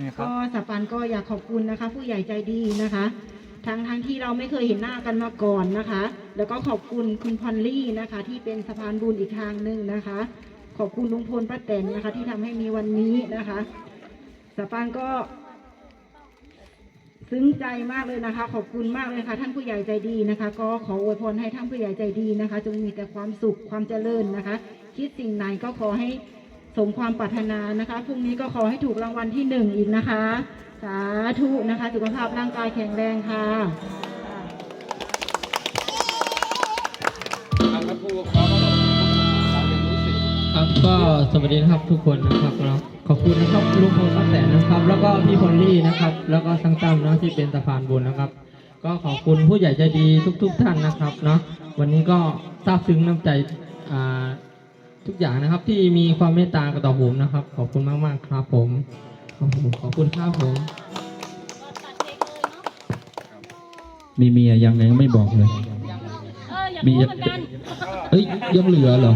นี่ครับ ก็สปันก็อยากขอบคุณนะคะ ผู้ใหญ่ใจดีนะคะ ทั้งทั้งที่เราไม่เคยเห็นหน้ากันมาก่อนนะคะ แล้วก็ขอบคุณคุณพอลลี่นะคะ ที่เป็นสะพานบุญอีกทางหนึ่งนะคะ ขอบคุณลุงพลป้าแตนนะคะ ที่ทำให้มีวันนี้นะคะสปันก็ซึ้งใจมากเลยนะคะ ขอบคุณมากเลยค่ะ ท่านผู้ใหญ่ใจดีนะคะ ก็ขออวยพรให้ท่านผู้ใหญ่ใจดีนะคะจงมีแต่ความสุขความเจริญนะคะ คิดสิ่งไหนก็ขอให้ สมความปรารถนานะคะพรุ่งนี้ก็ขอให้ถูกรางวัลที่หนึ่งอีกนะคะ สาธุนะคะ สุขภาพร่างกายแข็งแรงค่ะครับก็สวัสดีนะครับทุกคนนะครับแล้วขอบคุณนะครับลุงพลป้าแตนนะครับ แล้วก็พี่พอลลี่นะครับ แล้วก็ทั้งตั้มนาะที่เป็นสะพานบุญนะครับ ก็ขอบคุณผู้ใหญ่ใจดีทุก ๆ ท่านนะครับเนาะวันนี้ก็ซาบซึ้งน้ำใจอ่า ทุกอย่างนะครับ ที่มีความเมตตากับต่อผมนะครับ ขอบคุณมากๆครับผมขอบคุณขอบคุณครับผมมีเมียยังไงก็ไม่บอกเลยเอออยากมีรู้เหมือนกันเอ้ยยังเหลือเหรอ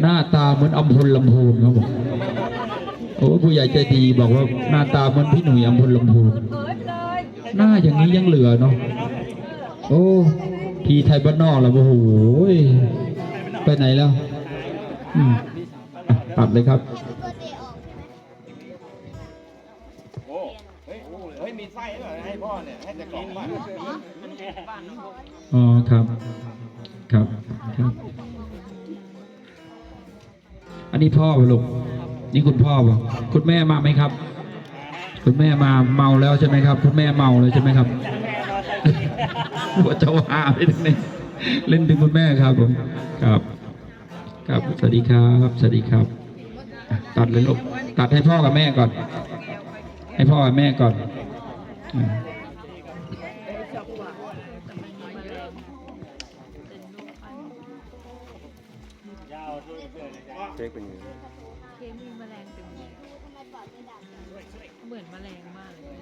หน้าตาเหมือนอัมพลลำพูนเขาบอกโอ้ผู้ใหญ่ใจดีบอกว่าหน้าตาเหมือนพี่หนุ่ยอัมพลลำพูนหน้าอย่างนี้ยังเหลือเนาะโอ้พี่ไทยบ้านนอกแล้วโอ้โหไปไหนแล้วอืมอะ ตัดเลยครับโอ้เฮ้ยเฮ้ย มีไส้ด้วยให้พ่อเนี่ย ให้แต่กล่องบ้านอ๋อครับ ครับครับ อันนี้พ่อป่ะลูก นี่คุณพ่อป่ะคุณแม่มาไหมครับ คุณแม่มาเมาแล้วใช่ไหมครับ คุณแม่เมาเลยใช่ไหมครับหัวเจ้าหาไปถึงไหนเล่นถึงคุณแม่ครับผม ครับ ครับ สวัสดีครับ สวัสดีครับอะตัดเลยลูก ตัดให้พ่อกับแม่ก่อน ให้พ่อกับแม่ก่อนอ่าเค้กเป็นยังไงเค้กมีแมลงเต็มเลยเหมือนแมลงมากเลย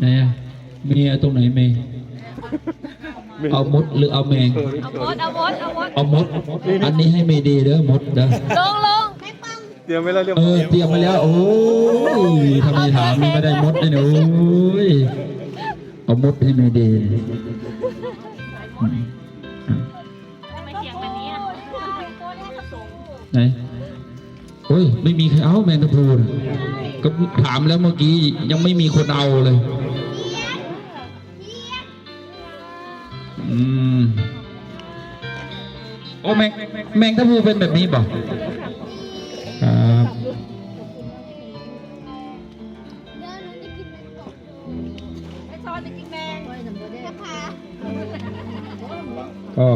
ไหนอะ เมียตรงไหนเมย์เอามดหรือเอาแมง เอามดเอามดเอามดเอามด อันนี้ให้เมย์ดีเด้อมดเด้อลงลงเตรียมไว้แล้วเรียบเอร้ออยเตรียมมาแล้ว โอ้ยทำไมถามนี่ไม่ได้มดเลยเนี่ยโอ้ยเอามดให้เมย์ดีอืมอะไม่เถียงแบบนี้อะไหนโอ้ยไม่มีใครเอาแมงกะพรุนก็ถามแล้วเมื่อกี้ยังไม่มีคนเอาเลย อืมโอ้แมงแมงทัพพูเป็นแบบนี้ป่ะครับก็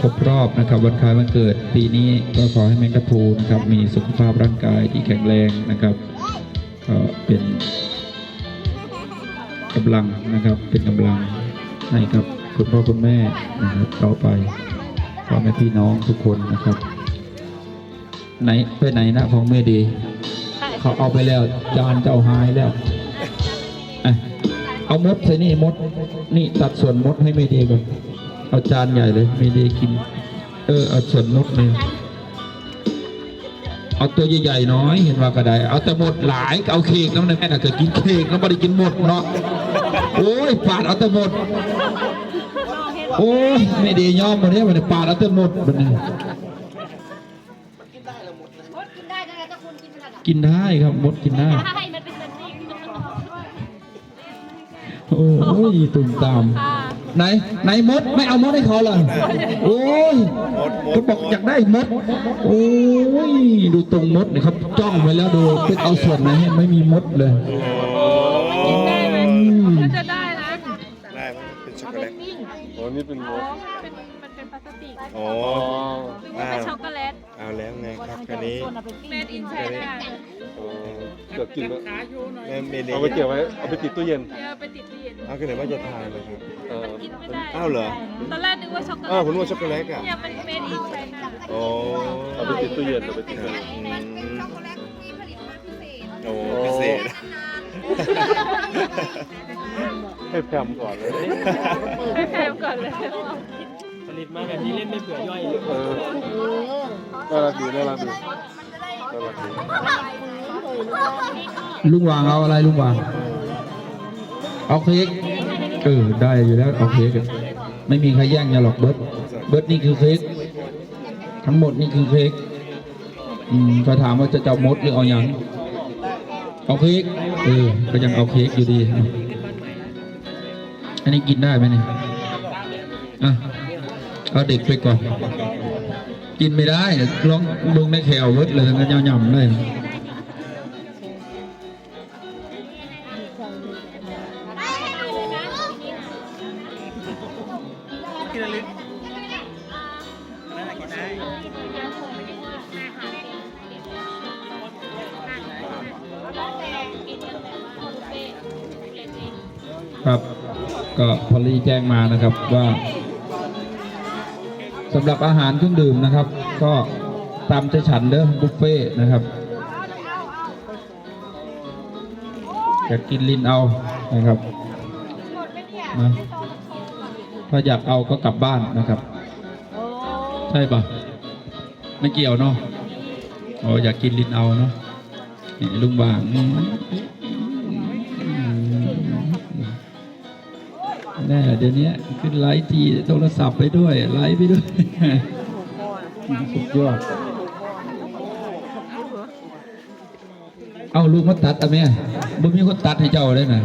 ครบรอบนะครับวันคล้ายวันเกิดปีนี้ก็ขอให้แมงกะพูนะครับ มีสุขภาพร่างกายที่แข็งแรงนะครับก็เป็นกำลังนะครับเป็นกำลัง ให้กับคุณพ่อคุณแม่นะครับต่อไปพ่อแม่พี่น้องทุกคนนะครับ ไหนไปไหนนะของแม่ดี เขาเอาไปแล้วจานจะเอาหายแล้วอะเอามดใส่นี่มด นี่ตัดส่วนมดให้ไม่ดีก่อนเอาจานใหญ่เลยไม่ดีกิน เออเอาส่วนมดเลย เอาตัวใหญ่ๆน้อยเห็นว่ากระไดเอาแต่หมดหลายก็เอาเค้กน้ำในแม่น่ะก็กินเค้กแล้วไม่ได้กินหมดเนาะโอ้ยปาดเอาแต่หมด โอ้ยไม่ดียอมหมดเนี่ยมันปาดเอาแต่หมดมันนี่กินได้ครับมดกินได้ใช่มันเป็นแบบนี้โอ้ยตุ่มตาม ไหนไหนมดไม่เอามดให้เขาเลยโอ้ยคุณบอกอยากได้มด โอ้ยดูตรงมดเนี่ยเขาจ้องไว้แล้วดูไปเอาส่วนไหนให้ไม่มีมดเลยกินได้ไหมอืมก็จะได้นะได้ไหมเป็นช็อกเอาโกไปแลตปิ้งโอ้นี่เป็นอ๋อเป็นมันเป็นพลาสติกอ๋อนึกว่าเป็นช็อกโกแลตเอาแล้วไงครับคันนี้เมดอินไชน่าเกือบกินแล้วแม่เมเดเอาไปเก็บไว้เอาไปติดตู้เย็นเดี๋ยวไปติดตู้เย็นเอาก็ไหนว่าจะทานเลยครับ เออกินไม่ได้อ้าวเหรอ ตอนแรกนึกว่าช็อกโกแลตอ้าวผมนึกว่าช็อกโกแลตอะเนี่ยเป็นเมดอินไชน่าอ๋อเอาไปติดตู้เย็นเอาไปติดตู้เย็นโอ้พิเศษให้แพมก่อนเลยให้แพมก่อนเลยผลิตเออน่ารักดีน่ารักดีน่ารักดีลุงวางเอาอะไรลุงวางเอาเค้ก เออได้อยู่แล้วเอาเค้กอะไม่มีใครแย่งอย่าหรอกเบิร์ดเบิร์ดนี่คือเค้กทั้งหมดนี่คือเค้กอืมถ้าถามว่าจะเจ้ามดหรือเอาอย่างเอาเค้กเออก็ยังเอาเค้กอยู่ดีอันนี้กินได้ไหมเนี่ยอะเอาเด็กไปก่อน กินไม่ได้ลองเบิ่งในแขวเบิร์ดเลยงั้นยำๆเลย ครับก็พอลลี่แจ้งมานะครับว่าสำหรับอาหารเครื่องดื่มนะครับ ก็ตามใจฉันเด้อบุฟเฟ่ต์นะครับอยากกินลินเอานะครับนะ ถ้าอยากเอาก็กลับบ้านนะครับ ใช่ปะไม่เกี่ยวเนาะอ๋ออยากกินลินเอาเนาะนี่ลุงบางอืมแน่เดี๋ยวนี้ขึ้นไลฟ์ทีโทรศัพท์ไปด้วย ไลฟ์ไปด้วย สุดยอด เอาลูกมาตัดอะแม่บ่มีคนตัดให้เจ้าได้น่ะ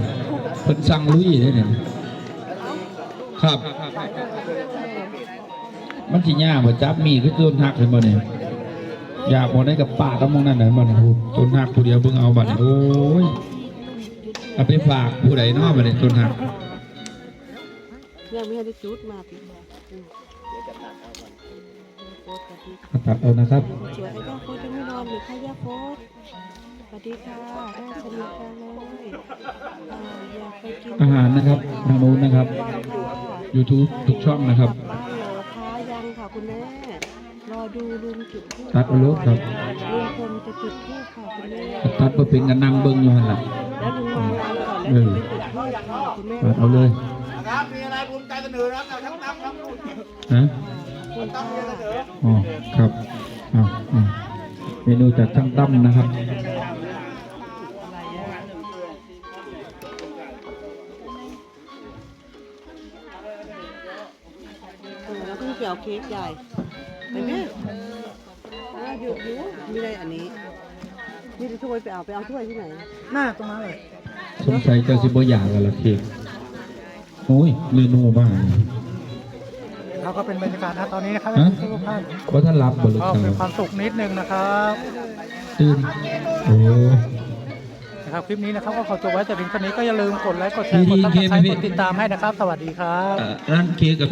เพิ่นสั่งลุยได้เนี่ย ครับ มันสิยากบ่จับมีคือต้นหักเห็นบ่เนี่ยอยากบ่ได้กับป่ากกับมองนั่นน่ะมันโอ้ต้นหักผู้เดียวเบิ่งเอาบัดนี้โอ้ยเอาไปฝากผู้ใดเนาะบัดนี้ต้นหักยังไม่ได้จุดมาพี่ตัดเอานะครับสวยไอ้เจ้าโคตรยังไม่นอนหรือใครยาโคตรสวัสดีค่ะได้สนิทกันเลยอยากไปกินอาหารนะครับทางนู้นนะครับ YouTube ทุกช่องนะครับ บ้านเหรอคะยังค่ะคุณแม่รอดูลุงจุดทูปตัดเอาเลยครับ ลุงพลจะจุดทูปค่ะคุณแม่ตัดบ่เป็นกันนั่งเบิ่งอยู่หั่นล่ะแล้วลุงมาลานก่อนแล้วจะไปจุดทูปค่ะคุณแม่ตัดเอาเลยครับมีอะไรภูมิใจเสนอครับจากทั้งน้ำครับฮะคุณค่ะอ๋อครับอ่าอ่าเมนูจากช่างตั้มนะครับ อแล้วเพิ่งจะเอาเค้กใหญ่ไปแม่อ่าหยุดอยู่มีอะไรอันนี้นี่จะถ้วยไปเอาไปเอาถ้วยที่ไหนสงสัยเจ้าสิบ่อยากแล้วล่ะเค้กโอ้ยเมนูมากครับก็เป็นบรรยากาศนะตอนนี้นะครับฮะทุกท่านว่าท่านรับบ่ลูกก็สาเป็นวความสุขนิดนึงนะครับตื่นโอ้นะครับคลิปนี้นะครับก็ขอจบไว้แต่เพียงเท่านี้ก็อย่าลืมกดไลค์กดแชร์กดดีติดๆตามพี่กดติดตามให้นะครับ สวัสดีครับเอ่อร้านเค้กกับ